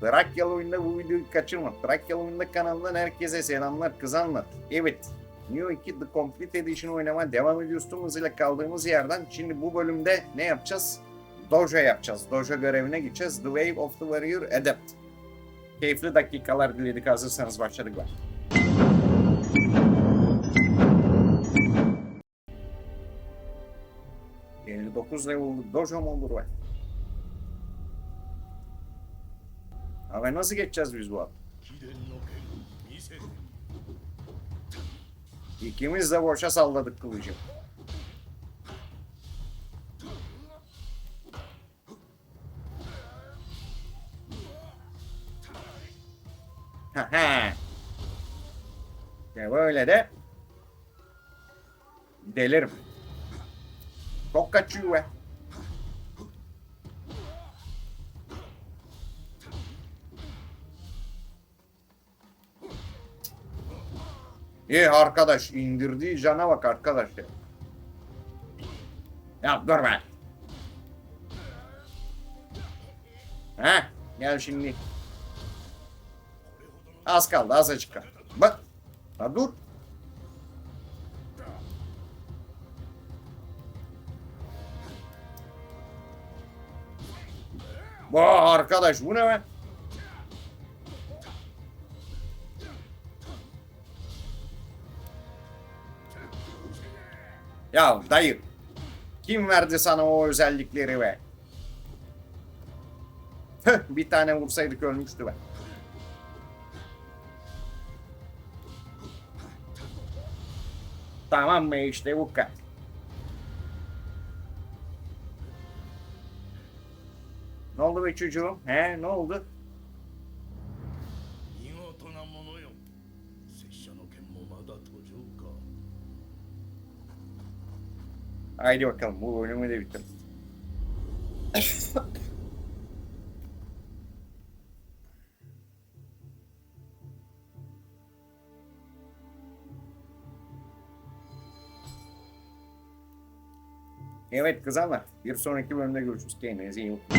Trakyalı oyunda bu videoyu kaçırma. Trakyalı oyunda kanalından herkese selamlar kızanlar. Evet. New 2 The Complete Edition oynamaya devam ediyoruz tüm hızıyla kaldığımız yerden. Şimdi bu bölümde ne yapacağız? Dojo yapacağız. Dojo görevine gideceğiz. The Wave of the Warrior Adept. Keyifli dakikalar diledik hazırsanız başladık ben. ...59 level dojo mu olur Abi nasıl geçeceğiz biz bu at? İkimiz de boşa salladık kılıcı. ya böyle de delirim. Çok kaçıyor. İyi arkadaş indirdiği cana bak arkadaş ya. Ya dur be. He gel şimdi. Az kaldı azıcık kaldı. Bak. Ha dur. Bu arkadaş bu ne be? Ya dayı. Kim verdi sana o özellikleri be? Bir tane vursaydık ölmüştü be. Tamam mı işte bu kadar. Ne oldu be çocuğum? He ne oldu? Haydi bakalım bu bölümü de bitir. Evet kızanlar bir sonraki bölümde görüşürüz. Kendinize iyi bakın.